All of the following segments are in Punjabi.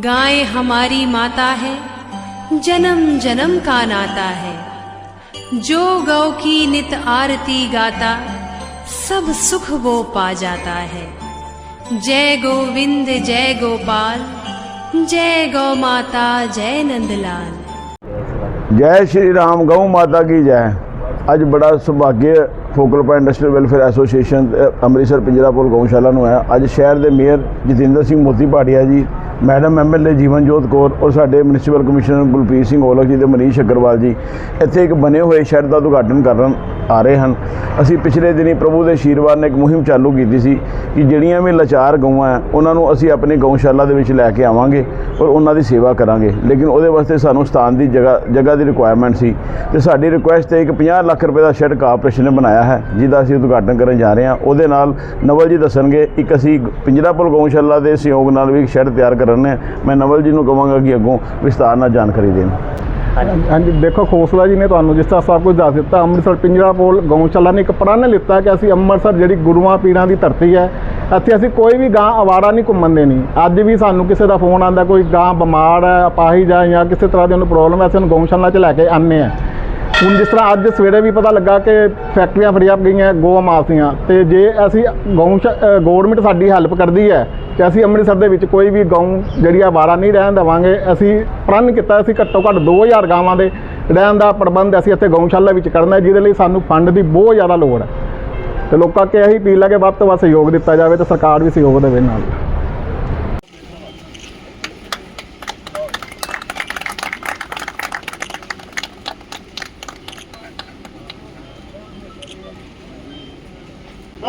गाय हमारी माता है जन्म जन्म का नाता है जो गौ की नित आरती गाता सब सुख वो पा जाता है जय गोविंद जय गोपाल जय गौ माता जय नंदलाल ਜੈ ਸ਼੍ਰੀ ਰਾਮ ਗਊ ਮਾਤਾ ਕੀ ਜੈ ਅੱਜ ਬੜਾ ਸੁਭਾਗਯ focal point industrial welfare association uh, Amritsar Pinjrapur ਗਊਸ਼ਾਲਾ ਨੂੰ ਹੈ ਅੱਜ ਸ਼ਹਿਰ ਦੇ ਮੇਅਰ ਜਤਿੰਦਰ ਸਿੰਘ ਮੋਤੀ ਭਾਟੀਆ ਜੀ madam MLA Jeevanjot Kaur ਔਰ ਸਾਡੇ ਮਿਊਨਿਸਪਲ ਕਮਿਸ਼ਨਰ ਗੁਲਪ੍ਰੀਤ ਸਿੰਘ ਔਲਖ ਜੀ ਤੇ ਮਨੀਸ਼ ਅਗਰਵਾਲ ਜੀ ਇੱਥੇ ਇੱਕ ਬਣੇ ਹੋਏ ਸ਼ੈੱਡ ਦਾ ਉਦਘਾਟਨ ਕਰਨ ਆ ਰਹੇ ਹਨ। ਅਸੀਂ ਪਿਛਲੇ ਦਿਨੀ ਪ੍ਰਭੂ ਦੇ ਆਸ਼ੀਰਵਾਦ ਨੇ ਇੱਕ ਮੁਹਿੰਮ ਚਾਲੂ ਕੀਤੀ ਸੀ ਕਿ ਜਿਹੜੀਆਂ ਵੀ ਲਾਚਾਰ ਗਊਆਂ ਹੈ ਉਹਨਾਂ ਨੂੰ ਅਸੀਂ ਆਪਣੀ ਗਊਸ਼ਾਲਾ ਦੇ ਵਿੱਚ ਲੈ ਕੇ ਆਵਾਂਗੇ ਔਰ ਉਹਨਾਂ ਦੀ ਸੇਵਾ ਕਰਾਂਗੇ। ਲੇਕਿਨ ਉਹਦੇ ਵਾਸਤੇ ਸਾਨੂੰ ਸਥਾਨ ਦੀ ਜਗ੍ਹਾ ਜਗ੍ਹਾ ਦੀ ਰਿਕੁਆਇਰਮੈਂਟ ਸੀ ਤੇ ਸਾਡੀ ਰਿਕੁਐਸਟ ਹੈ ਇੱਕ 50 ਲੱਖ ਰੁਪਏ ਦਾ ਸ਼ੈੱਡ ਕਾਰਪੋਰੇਸ਼ਨ ਨੇ ਬਣਾਇਆ ਹੈ, ਜਿਹਦਾ ਅਸੀਂ ਉਦਘਾਟਨ ਕਰਨ ਜਾ ਰਹੇ ਹਾਂ। ਉਹਦੇ ਨਾਲ ਨਵਲ ਜੀ ਦੱਸਣਗੇ, ਇੱਕ ਅਸੀਂ ਪਿੰਜਰਾਪੁਰ ਗਊਸ਼ਾਲਾ ਦੇ ਸਹਿਯੋਗ ਨਾਲ ਵੀ ਇੱਕ ਸ਼ੈੱਡ ਤਿਆਰ ਕਰ ਕਰਨ ਮੈਂ ਨਵਲ ਜੀ ਨੂੰ ਕਹਾਂਗਾ ਕਿ ਅੱਗੋਂ ਵਿਸਤਾਰ ਨਾਲ ਜਾਣਕਾਰੀ ਦੇਣ। ਹਾਂਜੀ ਦੇਖੋ, ਖੋਸਲਾ ਜੀ ਨੇ ਤੁਹਾਨੂੰ ਜਿਸ ਤਰ੍ਹਾਂ ਸਭ ਕੁਝ ਦੱਸ ਦਿੱਤਾ, ਅੰਮ੍ਰਿਤਸਰ ਪਿੰਜਰਾਪੋਲ ਗਊਸ਼ਾਲਾ ਨੇ ਇੱਕ ਪ੍ਰਣ ਲਿੱਤਾ ਕਿ ਅਸੀਂ ਅੰਮ੍ਰਿਤਸਰ ਜਿਹੜੀ ਗੁਰੂਆਂ ਪੀਰਾਂ ਦੀ ਧਰਤੀ ਹੈ, ਇੱਥੇ ਅਸੀਂ ਕੋਈ ਵੀ ਗਾਂ ਆਵਾਰਾ ਨਹੀਂ ਘੁੰਮਣ ਦੇਣੀ ਅੱਜ ਵੀ ਸਾਨੂੰ ਕਿਸੇ ਦਾ ਫੋਨ ਆਂਦਾ ਕੋਈ ਗਾਂ ਬਿਮਾਰ ਹੈ, ਅਪਾਹਿਜ ਹੈ ਜਾਂ ਕਿਸੇ ਤਰ੍ਹਾਂ ਦੀ ਉਹਨੂੰ ਪ੍ਰੋਬਲਮ ਹੈ, ਅਸੀਂ ਉਹਨੂੰ ਗਊਸ਼ਾਲਾ 'ਚ ਲੈ ਕੇ ਆਉਂਦੇ ਹਾਂ। ਹੁਣ ਜਿਸ ਤਰ੍ਹਾਂ ਅੱਜ ਸਵੇਰੇ ਵੀ ਪਤਾ ਲੱਗਾ ਕਿ ਫੈਕਟਰੀਆਂ ਫੜੀਆਂ ਗਈਆਂ ਗੋ ਮਾਸ ਦੀਆਂ ਤੇ ਜੇ ਅਸੀਂ ਗਊ ਗਵਰਨਮੈਂਟ ਸਾਡੀ ਹੈਲਪ ਕਰਦੀ ਹੈ ਕਿ ਅਸੀਂ ਅੰਮ੍ਰਿਤਸਰ ਦੇ ਵਿੱਚ ਕੋਈ ਵੀ ਗਊ ਜਿਹੜੀ ਆ ਵਾਰਾ ਨਹੀਂ ਰਹਿਣ ਦੇਵਾਂਗੇ, ਅਸੀਂ ਪ੍ਰਣ ਕੀਤਾ, ਅਸੀਂ ਘੱਟੋ ਘੱਟ 2000 ਗਾਵਾਂ ਦੇ ਰਹਿਣ ਦਾ ਪ੍ਰਬੰਧ ਅਸੀਂ ਇੱਥੇ ਗਊਸ਼ਾਲਾ ਵਿੱਚ ਕਰਨਾ ਜਿਹਦੇ ਲਈ ਸਾਨੂੰ ਫੰਡ ਦੀ ਬਹੁਤ ਜ਼ਿਆਦਾ ਲੋੜ ਹੈ। ਤੇ ਲੋਕਾਂ ਕੇ ਇਹੀ ਅਪੀਲ ਹੈ ਕਿ ਵੱਧ ਤੋਂ ਵੱਧ ਸਹਿਯੋਗ ਦਿੱਤਾ ਜਾਵੇ ਤੇ ਸਰਕਾਰ ਵੀ ਸਹਿਯੋਗ ਦੇਵੇ ਨਾਲ।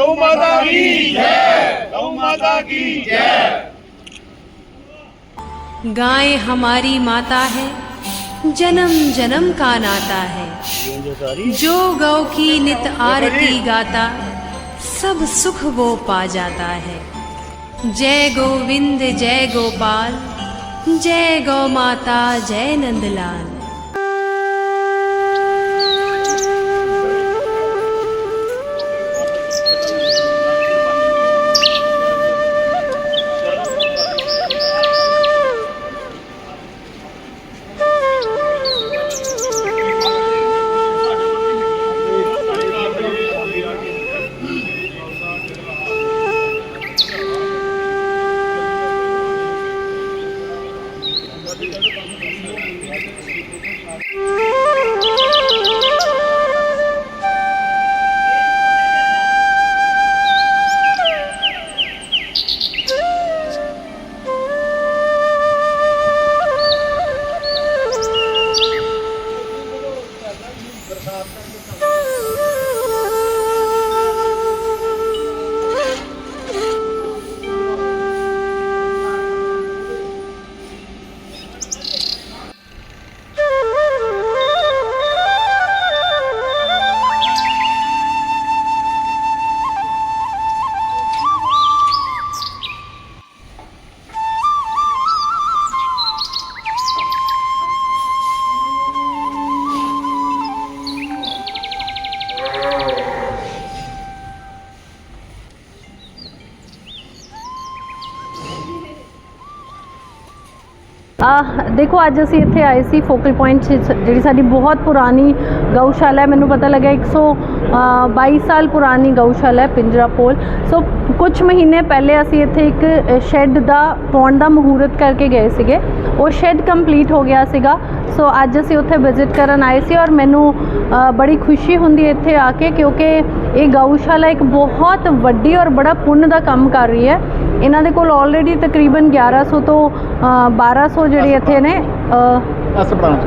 गौ माता की जय। गौ माता की जय। गाय हमारी माता है जन्म जन्म का नाता है। जो गौ की नित आरती गाता सब सुख वो पा जाता है। जय गोविंद जय गोपाल जय गौ माता जय नंदलाल। ਦੇਖੋ, ਅੱਜ ਅਸੀਂ ਇੱਥੇ ਆਏ ਸੀ ਫੋਕਲ ਪੁਆਇੰਟ 'ਚ, ਜਿਹੜੀ ਸਾਡੀ ਬਹੁਤ ਪੁਰਾਣੀ ਗਊਸ਼ਾਲਾ ਹੈ। ਮੈਨੂੰ ਪਤਾ ਲੱਗਾ 122 ਸਾਲ ਪੁਰਾਣੀ ਗਊਸ਼ਾਲਾ ਹੈ ਪਿੰਜਰਾ ਪੋਲ। ਸੋ ਕੁਝ ਮਹੀਨੇ ਪਹਿਲੇ ਅਸੀਂ ਇੱਥੇ ਇੱਕ ਸ਼ੈੱਡ ਦਾ ਪਾਉਣ ਦਾ ਮਹੂਰਤ ਕਰਕੇ ਗਏ ਸੀਗੇ। ਉਹ ਸ਼ੈੱਡ ਕੰਪਲੀਟ ਹੋ ਗਿਆ ਸੀਗਾ। ਸੋ, ਅੱਜ ਅਸੀਂ ਉੱਥੇ ਵਿਜ਼ਿਟ ਕਰਨ ਆਏ ਸੀ ਔਰ ਮੈਨੂੰ ਬੜੀ ਖੁਸ਼ੀ ਹੁੰਦੀ ਹੈ ਇੱਥੇ ਆ ਕੇ ਕਿਉਂਕਿ ਇਹ ਗਊਸ਼ਾਲਾ ਇੱਕ ਬਹੁਤ ਵੱਡੀ ਔਰ ਬੜਾ ਪੁੰਨ ਦਾ ਕੰਮ ਕਰ ਰਹੀ ਹੈ। ਇਹਨਾਂ ਦੇ ਕੋਲ ਆਲਰੇਡੀ ਤਕਰੀਬਨ 1100 ਤੋਂ ਅ, 1200 ਜਿਹੜੇ ਇੱਥੇ ਨੇ ਅ, ਇਸ ਬ੍ਰਾਂਚ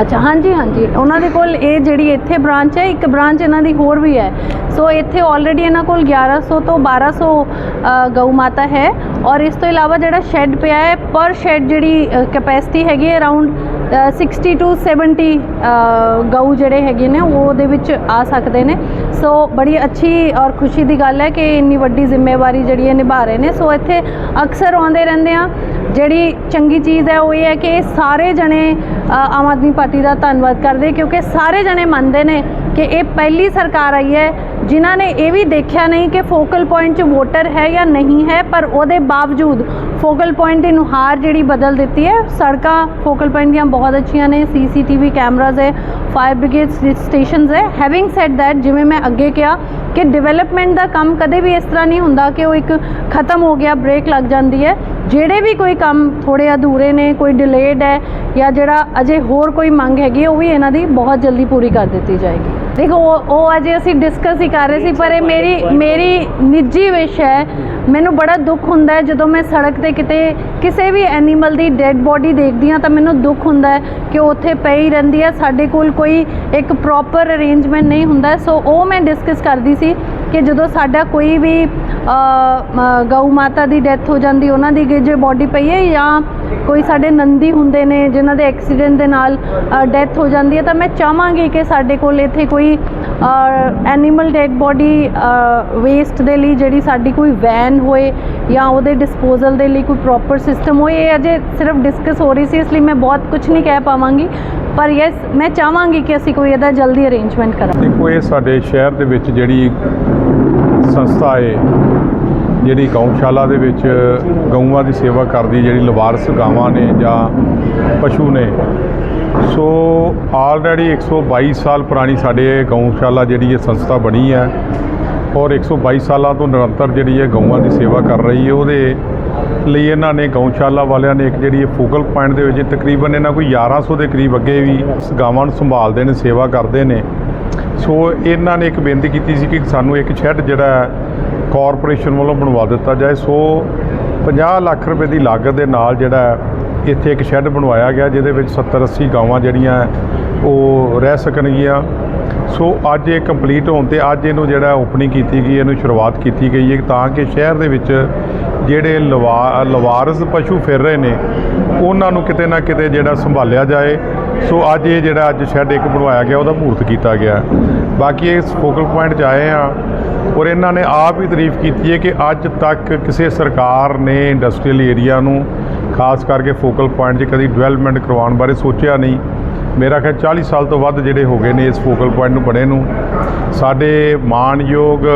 ਅੱਛਾ ਹਾਂਜੀ ਹਾਂਜੀ। ਉਹਨਾਂ ਦੇ ਕੋਲ ਇਹ ਜਿਹੜੀ ਇੱਥੇ ਬ੍ਰਾਂਚ ਹੈ ਇੱਕ ਬ੍ਰਾਂਚ ਇਹਨਾਂ ਦੀ ਹੋਰ ਵੀ ਹੈ। ਸੋ ਇੱਥੇ ਆਲਰੇਡੀ ਇਹਨਾਂ ਕੋਲ 1100 ਤੋਂ 1200 ਅ, ਗਊ ਮਾਤਾ ਹੈ। ਔਰ ਇਸ ਤੋਂ ਇਲਾਵਾ ਜਿਹੜਾ ਸ਼ੈੱਡ ਪਿਆ ਹੈ ਪਰ ਸ਼ੈੱਡ ਜਿਹੜੀ ਕੈਪੈਸਿਟੀ ਹੈਗੀ ਹੈ ਅਰਾਊਂਡ 60 ਟੂ 70 ਅ, ਗਊ ਜਿਹੜੇ ਹੈਗੇ ਨੇ ਉਹ ਉਹਦੇ ਵਿੱਚ ਆ ਸਕਦੇ ਨੇ। ਸੋ ਬੜੀ ਅੱਛੀ ਔਰ ਖੁਸ਼ੀ ਦੀ ਗੱਲ ਹੈ ਕਿ ਇੰਨੀ ਵੱਡੀ ਜ਼ਿੰਮੇਵਾਰੀ ਜਿਹੜੀ ਹੈ ਨਿਭਾ ਰਹੇ ਨੇ। ਸੋ ਇੱਥੇ ਅਕਸਰ ਆਉਂਦੇ ਰਹਿੰਦੇ ਆ। ਜਿਹੜੀ ਚੰਗੀ ਚੀਜ਼ ਹੈ, ਉਹ ਇਹ ਹੈ ਕਿ ਇਹ ਸਾਰੇ ਜਣੇ ਆਮ ਆਦਮੀ ਪਾਰਟੀ ਦਾ ਧੰਨਵਾਦ ਕਰਦੇ ਕਿਉਂਕਿ ਸਾਰੇ ਜਣੇ ਮੰਨਦੇ ਨੇ ਕਿ ਇਹ ਪਹਿਲੀ ਸਰਕਾਰ ਆਈ ਹੈ ਜਿਨ੍ਹਾਂ ਨੇ ਇਹ ਵੀ ਦੇਖਿਆ ਨਹੀਂ ਕਿ ਫੋਕਲ ਪੁਆਇੰਟ 'ਚ ਵੋਟਰ ਹੈ ਜਾਂ ਨਹੀਂ ਹੈ, ਪਰ ਉਹਦੇ ਬਾਵਜੂਦ ਫੋਕਲ ਪੁਆਇੰਟ ਦੀ ਨੁਹਾਰ ਜਿਹੜੀ ਬਦਲ ਦਿੱਤੀ ਹੈ। ਸੜਕਾਂ ਫੋਕਲ ਪੁਆਇੰਟ ਦੀਆਂ ਬਹੁਤ ਅੱਛੀਆਂ ਨੇ, ਸੀਸੀਟੀਵੀ ਕੈਮਰਾਜ਼ ਹੈ, ਫਾਇਰ ਬ੍ਰਿਗੇਡ ਸਟੇਸ਼ਨਸ ਹੈ। ਹੈਵਿੰਗ ਸੈਡ ਦੈਟ ਜਿਵੇਂ ਮੈਂ ਅੱਗੇ ਕਿਹਾ ਕਿ ਡਿਵੈਲਪਮੈਂਟ ਦਾ ਕੰਮ ਕਦੇ ਵੀ ਇਸ ਤਰ੍ਹਾਂ ਨਹੀਂ ਹੁੰਦਾ ਕਿ ਉਹ ਇੱਕ ਖਤਮ ਹੋ ਗਿਆ ਬ੍ਰੇਕ ਲੱਗ ਜਾਂਦੀ ਹੈ। ਜਿਹੜੇ ਵੀ ਕੋਈ ਕੰਮ ਥੋੜੇ ਅਧੂਰੇ ਨੇ ਕੋਈ ਡਿਲੇਡ ਹੈ ਜਾਂ ਜਿਹੜਾ ਅਜੇ ਹੋਰ ਕੋਈ ਮੰਗ ਹੈਗੀ ਉਹ ਵੀ ਇਹਨਾਂ ਦੀ ਬਹੁਤ ਜਲਦੀ ਪੂਰੀ ਕਰ ਦਿੱਤੀ ਜਾਏਗੀ। ਦੇਖੋ ਉਹ ਉਹ ਅਜੇ ਅਸੀਂ ਡਿਸਕਸ ਹੀ ਕਰ ਰਹੇ ਸੀ ਪਰ ਇਹ ਮੇਰੀ ਮੇਰੀ ਨਿੱਜੀ ਵਿਸ਼ ਹੈ। ਮੈਨੂੰ ਬੜਾ ਦੁੱਖ ਹੁੰਦਾ ਹੈ ਜਦੋਂ ਮੈਂ ਸੜਕ ਤੇ ਕਿਤੇ ਕਿਸੇ ਵੀ ਐਨੀਮਲ ਦੀ ਡੈੱਡ ਬੋਡੀ ਦੇਖਦੀ ਹਾਂ ਤਾਂ ਮੈਨੂੰ ਦੁੱਖ ਹੁੰਦਾ ਹੈ ਕਿ ਉਹ ਉੱਥੇ ਪਈ ਰਹਿੰਦੀ ਹੈ। ਸਾਡੇ ਕੋਲ ਕੋਈ ਇੱਕ ਪ੍ਰੋਪਰ ਅਰੇਂਜਮੈਂਟ ਨਹੀਂ ਹੁੰਦਾ ਸੋ ਉਹ ਮੈਂ ਡਿਸਕਸ ਕਰਦੀ ਸੀ ਕਿ ਜਦੋਂ ਸਾਡਾ ਕੋਈ ਵੀ ਗਊ ਮਾਤਾ ਦੀ ਡੈਥ ਹੋ ਜਾਂਦੀ, ਉਹਨਾਂ ਦੀ ਜੇ ਬੋਡੀ ਪਈ ਹੈ ਜਾਂ ਕੋਈ ਸਾਡੇ ਨੰਦੀ ਹੁੰਦੇ ਨੇ, ਜਿਨ੍ਹਾਂ ਦੇ ਐਕਸੀਡੈਂਟ ਦੇ ਨਾਲ ਡੈਥ ਹੋ ਜਾਂਦੀ ਹੈ, ਤਾਂ ਮੈਂ ਚਾਹਾਂਗੀ ਕਿ ਸਾਡੇ ਕੋਲ ਇੱਥੇ ਕੋਈ ਐਨੀਮਲ ਡੈਡ ਬੋਡੀ ਵੇਸਟ ਦੇ ਲਈ ਜਿਹੜੀ ਸਾਡੀ ਕੋਈ ਵੈਨ ਹੋਏ ਜਾਂ ਉਹਦੇ ਡਿਸਪੋਜ਼ਲ ਦੇ ਲਈ ਕੋਈ ਪ੍ਰੋਪਰ ਸਿਸਟਮ ਹੋਏ, ਇਹ ਅਜੇ ਸਿਰਫ ਡਿਸਕਸ ਹੋ ਰਹੀ ਸੀ, ਇਸ ਲਈ ਮੈਂ ਬਹੁਤ ਕੁਝ ਨਹੀਂ ਕਹਿ ਪਾਵਾਂਗੀ। ਪਰ ਯੈਸ ਮੈਂ ਚਾਹਾਂਗੀ ਕਿ ਅਸੀਂ ਕੋਈ ਇਹਦਾ ਜਲਦੀ ਅਰੇਂਜਮੈਂਟ ਕਰਾਂ ਦੇਖੋ, ਇਹ ਸਾਡੇ ਸ਼ਹਿਰ ਦੇ ਵਿੱਚ ਜਿਹੜੀ ਸੰਸਥਾ ਹੈ, ਜਿਹੜੀ ਗਊਸ਼ਾਲਾ ਦੇ ਵਿੱਚ ਗਊਆਂ ਦੀ ਸੇਵਾ ਕਰਦੀ, ਜਿਹੜੀ ਲਵਾਰਸ ਗਾਵਾਂ ਨੇ ਜਾਂ ਪਸ਼ੂ ਨੇ, ਸੋ ਆਲਰੇਡੀ 122 ਸਾਲ ਪੁਰਾਣੀ ਸਾਡੇ ਗਊਸ਼ਾਲਾ ਜਿਹੜੀ ਇਹ ਸੰਸਥਾ ਬਣੀ ਹੈ ਔਰ 122 ਸਾਲਾਂ ਤੋਂ ਨਿਰੰਤਰ ਜਿਹੜੀ ਹੈ ਗਊਆਂ ਦੀ ਸੇਵਾ ਕਰ ਰਹੀ ਹੈ, ਉਹਦੇ ਲਈ ਇਹਨਾਂ ਨੇ ਗਊਸ਼ਾਲਾ ਵਾਲਿਆਂ ਨੇ ਇੱਕ ਜਿਹੜੀ ਇਹ ਫੋਕਲ ਪੁਆਇੰਟ ਦੇ ਵਿੱਚ ਤਕਰੀਬਨ ਇਹਨਾਂ ਕੋਈ 1100 ਦੇ ਕਰੀਬ ਅੱਗੇ ਵੀ ਗਾਵਾਂ ਨੂੰ ਸੰਭਾਲਦੇ ਨੇ, ਸੇਵਾ ਕਰਦੇ ਨੇ। ਸੋ ਇਹਨਾਂ ਨੇ ਇੱਕ ਬੇਨਤੀ ਕੀਤੀ ਸੀ ਕਿ ਸਾਨੂੰ ਇੱਕ ਸ਼ੈੱਡ ਜਿਹੜਾ ਹੈ, ਕਾਰਪੋਰੇਸ਼ਨ ਵੱਲੋਂ ਬਣਵਾ ਦਿੱਤਾ ਜਾਏ। ਸੋ 50 ਲੱਖ ਰੁਪਏ ਦੀ ਲਾਗਤ ਦੇ ਨਾਲ ਜਿਹੜਾ ਇੱਥੇ ਇੱਕ ਸ਼ੈੱਡ ਬਣਵਾਇਆ ਗਿਆ, ਜਿਹਦੇ ਵਿੱਚ 70 80 ਗਾਵਾਂ ਜਿਹੜੀਆਂ ਉਹ ਰਹਿ ਸਕਣਗੀਆਂ। ਸੋ ਅੱਜ ਇਹ ਕੰਪਲੀਟ ਹੋਣ ਤੇ ਅੱਜ ਇਹਨੂੰ ਜਿਹੜਾ ਓਪਨਿੰਗ ਕੀਤੀ ਗਈ ਇਹਨੂੰ ਸ਼ੁਰੂਆਤ ਕੀਤੀ ਗਈ ਹੈ ਤਾਂ ਕਿ ਸ਼ਹਿਰ ਦੇ ਵਿੱਚ ਜਿਹੜੇ ਲਵਾ, ਲਵਾਰਸ ਪਸ਼ੂ ਫਿਰ ਰਹੇ ਨੇ, ਉਹਨਾਂ ਨੂੰ ਕਿਤੇ ਨਾ ਕਿਤੇ ਜਿਹੜਾ ਸੰਭਾਲਿਆ ਜਾਏ। ਸੋ ਅੱਜ ਇਹ ਜਿਹੜਾ ਅੱਜ ਸ਼ੈੱਡ ਇੱਕ ਬਣਵਾਇਆ ਗਿਆ, ਉਹਦਾ ਮਹੂਰਤ ਕੀਤਾ ਗਿਆ। ਬਾਕੀ ਇਹ ਫੋਕਲ ਪੁਆਇੰਟ 'ਚ ਆਏ ਆ ਔਰ ਇਹਨਾਂ ਨੇ ਆਪ ਹੀ ਤਾਰੀਫ ਕੀਤੀ ਹੈ ਕਿ ਅੱਜ ਤੱਕ ਕਿਸੇ ਸਰਕਾਰ ਨੇ ਇੰਡਸਟਰੀਅਲ ਏਰੀਆ ਨੂੰ, ਖਾਸ ਕਰਕੇ ਫੋਕਲ ਪੁਆਇੰਟ 'ਚ ਕਦੀ ਡਿਵੈਲਪਮੈਂਟ ਕਰਵਾਉਣ ਬਾਰੇ ਸੋਚਿਆ ਨਹੀਂ। ਮੇਰਾ ਖਿਆਲ 40 ਸਾਲ ਤੋਂ ਵੱਧ ਜਿਹੜੇ ਹੋ ਗਏ ਨੇ ਇਸ ਫੋਕਲ ਪੁਆਇੰਟ ਨੂੰ ਬਣੇ ਨੂੰ। ਸਾਡੇ ਮਾਨਯੋਗ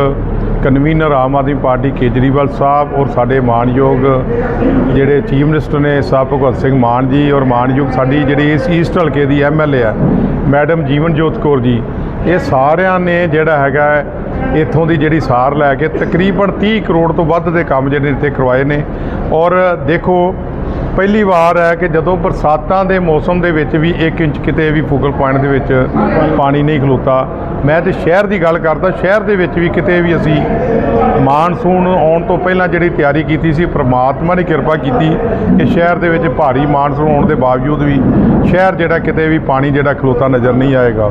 ਕਨਵੀਨਰ ਆਮ ਆਦਮੀ ਪਾਰਟੀ ਕੇਜਰੀਵਾਲ ਸਾਹਿਬ ਔਰ ਸਾਡੇ ਮਾਨਯੋਗ ਜਿਹੜੇ ਚੀਫ ਮਿਨਿਸਟਰ ਨੇ ਸਾਹਿਬ ਭਗਵੰਤ ਸਿੰਘ ਮਾਨ ਜੀ ਔਰ ਮਾਨਯੋਗ ਸਾਡੀ ਜਿਹੜੀ ਇਸ ਈਸਟ ਹਲਕੇ ਦੀ ਐਮਐਲਏ ਆ ਮੈਡਮ ਜੀਵਨਜੋਤ ਕੌਰ ਜੀ ਇਹ ਸਾਰਿਆਂ ਨੇ ਜਿਹੜਾ ਹੈਗਾ ਹੈ, ਇੱਥੋਂ ਦੀ ਜਿਹੜੀ ਸਾਰ ਲੈ ਕੇ ਤਕਰੀਬਨ 30 ਕਰੋੜ ਤੋਂ ਵੱਧ ਦੇ ਕੰਮ ਜਿਹੜੇ ਇੱਥੇ ਕਰਵਾਏ ਨੇ। ਔਰ ਦੇਖੋ ਪਹਿਲੀ ਵਾਰ ਹੈ ਕਿ ਜਦੋਂ ਬਰਸਾਤਾਂ ਦੇ ਮੌਸਮ ਦੇ ਵਿੱਚ ਵੀ 1 ਇੰਚ ਕਿਤੇ ਵੀ ਫੋਕਲ ਪੁਆਇੰਟ ਦੇ ਵਿੱਚ ਪਾਣੀ ਨਹੀਂ ਖਲੋਤਾ ਮੈਂ ਤੇ ਸ਼ਹਿਰ ਦੀ ਗੱਲ ਕਰਦਾ, ਸ਼ਹਿਰ ਦੇ ਵਿੱਚ ਵੀ ਕਿਤੇ ਵੀ ਅਸੀਂ ਮਾਨਸੂਨ ਆਉਣ ਤੋਂ ਪਹਿਲਾਂ ਜਿਹੜੀ ਤਿਆਰੀ ਕੀਤੀ ਸੀ, ਪ੍ਰਮਾਤਮਾ ਨੇ ਕਿਰਪਾ ਕੀਤੀ ਕਿ ਸ਼ਹਿਰ ਦੇ ਵਿੱਚ ਭਾਰੀ ਮਾਨਸੂਨ ਆਉਣ ਦੇ ਬਾਵਜੂਦ ਵੀ ਸ਼ਹਿਰ ਜਿਹੜਾ ਕਿਤੇ ਵੀ ਪਾਣੀ ਜਿਹੜਾ ਖਲੋਤਾ ਨਜ਼ਰ ਨਹੀਂ ਆਏਗਾ।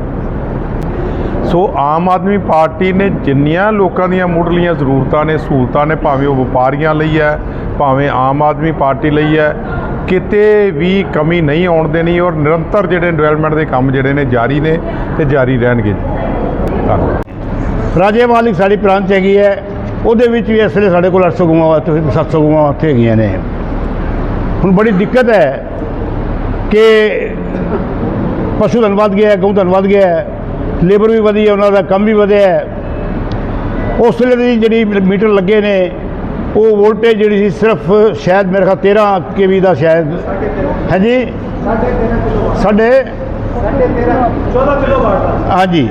ਸੋ ਆਮ ਆਦਮੀ ਪਾਰਟੀ ਨੇ ਜਿੰਨੀਆਂ ਲੋਕਾਂ ਦੀਆਂ ਮੁੱਢਲੀਆਂ ਜ਼ਰੂਰਤਾਂ ਨੇ, ਸਹੂਲਤਾਂ ਨੇ, ਭਾਵੇਂ ਉਹ ਵਪਾਰੀਆਂ ਲਈ ਹੈ, ਭਾਵੇਂ ਆਮ ਆਦਮੀ ਪਾਰਟੀ ਲਈ ਹੈ, ਕਿਤੇ ਵੀ ਕਮੀ ਨਹੀਂ ਆਉਣ ਦੇਣੀ ਔਰ ਨਿਰੰਤਰ ਜਿਹੜੇ ਡਿਵੈਲਪਮੈਂਟ ਦੇ ਕੰਮ ਜਿਹੜੇ ਨੇ ਜਾਰੀ ਨੇ ਤੇ ਜਾਰੀ ਰਹਿਣਗੇ। ਧੰਨਵਾਦ। ਰਾਜੇ ਮਾਲਿਕ ਸਾਡੀ ਪ੍ਰਾਂਤ 'ਚ ਹੈਗੀ ਹੈ। ਉਹਦੇ ਵਿੱਚ ਵੀ ਇਸ ਵੇਲੇ ਸਾਡੇ ਕੋਲ 800 ਗਊਆਂ ਵਾਸਤੇ 700 ਗਊਆਂ ਉੱਥੇ ਹੈਗੀਆਂ ਨੇ। ਹੁਣ ਬੜੀ ਦਿੱਕਤ ਹੈ ਕਿ ਪਸ਼ੂ ਧਨ ਵੱਧ ਗਿਆ ਗਊ ਧਨ ਵੱਧ ਗਿਆ ਲੇਬਰ ਵੀ ਵਧੀ ਹੈ, ਉਹਨਾਂ ਦਾ ਕੰਮ ਵੀ ਵਧਿਆ ਉਸ ਵੇਲੇ ਦੀ ਜਿਹੜੀ ਮੀਟਰ ਲੱਗੇ ਨੇ, ਉਹ ਵੋਲਟੇਜ ਜਿਹੜੀ ਸੀ ਸਿਰਫ ਸ਼ਾਇਦ ਮੇਰੇ ਖਿਆਲ 13 ਕੇਵੀ ਦਾ ਸ਼ਾਇਦ। ਹੈ ਹਾਂਜੀ? ਸਾਡੇ ਹਾਂਜੀ।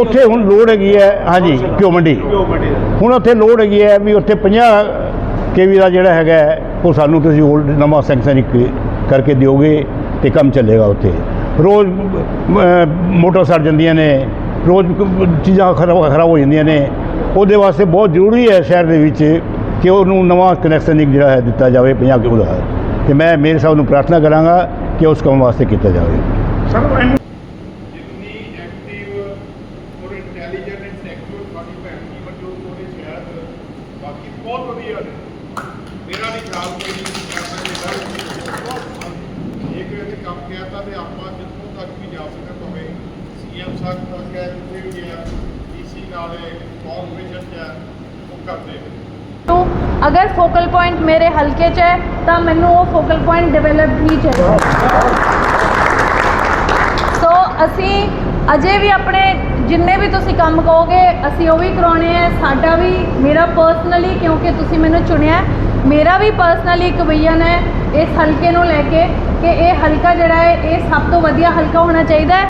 ਉੱਥੇ ਹੁਣ ਲੋੜ ਹੈਗੀ ਹੈ, ਹਾਂਜੀ, ਘਿਓ ਮੰਡੀ। ਹੁਣ ਉੱਥੇ ਲੋੜ ਹੈਗੀ ਹੈ ਵੀ ਉੱਥੇ 50 ਕੇਵੀ ਦਾ ਜਿਹੜਾ ਹੈਗਾ ਉਹ ਸਾਨੂੰ ਤੁਸੀਂ ਹੋਲਡ ਨਵਾਂ ਸੈਂਕਸ਼ਨ ਕਰਕੇ ਦਿਓਗੇ ਤੇ ਕੰਮ ਚੱਲੇਗਾ ਉੱਥੇ। ਰੋਜ਼ ਮੋਟਰ ਸੜ ਜਾਂਦੀਆਂ ਨੇ, ਰੋਜ਼ ਚੀਜ਼ਾਂ ਖਰਾਬ ਖਰਾਬ ਹੋ ਜਾਂਦੀਆਂ ਨੇ। ਉਹਦੇ ਵਾਸਤੇ ਬਹੁਤ ਜ਼ਰੂਰੀ ਹੈ ਸ਼ਹਿਰ ਦੇ ਵਿੱਚ ਕਿ ਉਹਨੂੰ ਨਵਾਂ ਕਨੈਕਸ਼ਨ ਇੱਕ ਜਿਹੜਾ ਹੈ ਦਿੱਤਾ ਜਾਵੇ 50 ਕਿਲੋ ਦਾ। ਤੇ ਮੈਂ ਮੇਰੇ ਸਾਹਿਬ ਨੂੰ ਪ੍ਰਾਰਥਨਾ ਕਰਾਂਗਾ ਕਿ ਉਸ ਕੰਮ ਵਾਸਤੇ ਕੀਤਾ ਜਾਵੇ। ਸਰ ਇਹਨੂੰ ਜਿੰਨੀ ਐਕਟਿਵ ਔਰ ਇੰਟੈਲੀਜੈਂਟ ਐਂਡ ਸੈਕਟਰ ਸਾਡੀ ਭੈਣ ਜੀ ਵੱਲੋਂ ਉਹਦੇ ਸ਼ਾਇਦ ਬਾਕੀ ਬਹੁਤ ਵਧੀਆ ਨੇ। ਮੇਰਾ ਨਹੀਂ ਖਰਾਬ ਕੋਈ ਇੱਕ ਇਹਦੇ ਕੰਮ ਕੀਤਾ ਤੇ ਆਪਾਂ ਜਿੱਥੋਂ ਤੱਕ ਵੀ ਜਾ ਸਕਣ ਹੋਵੇ ਸੀਐਮ ਸਾਹਿਬ ਤੱਕ ਹੈ ਜਿੱਥੇ ਵੀ ਗਿਆ ਡੀਸੀ ਨਾਲ ਕਾਰਪੋਰੇਸ਼ਨ ਚ ਉਹ ਕਰਦੇ ਅਗਰ ਫੋਕਲ ਪੁਆਇੰਟ ਮੇਰੇ ਹਲਕੇ 'ਚ ਹੈ ਤਾਂ ਮੈਨੂੰ ਉਹ ਫੋਕਲ ਪੁਆਇੰਟ ਡਿਵੈਲਪ ਹੀ ਚਾਹੀਦਾ। ਅਸੀਂ ਅਜੇ ਵੀ ਆਪਣੇ ਜਿੰਨੇ ਵੀ ਤੁਸੀਂ ਕੰਮ ਕਹੋਗੇ, ਅਸੀਂ ਉਹ ਵੀ ਕਰਾਉਣੇ ਆ। ਸਾਡਾ ਵੀ, ਮੇਰਾ ਪਰਸਨਲੀ ਕਿਉਂਕਿ ਤੁਸੀਂ ਮੈਨੂੰ ਚੁਣਿਆ, ਮੇਰਾ ਵੀ ਪਰਸਨਲੀ ਇੱਕ ਵਿਜ਼ਨ ਹੈ ਇਸ ਹਲਕੇ ਨੂੰ ਲੈ ਕੇ ਕਿ ਇਹ ਹਲਕਾ ਜਿਹੜਾ ਹੈ, ਇਹ ਸਭ ਤੋਂ ਵਧੀਆ ਹਲਕਾ ਹੋਣਾ ਚਾਹੀਦਾ ਹੈ।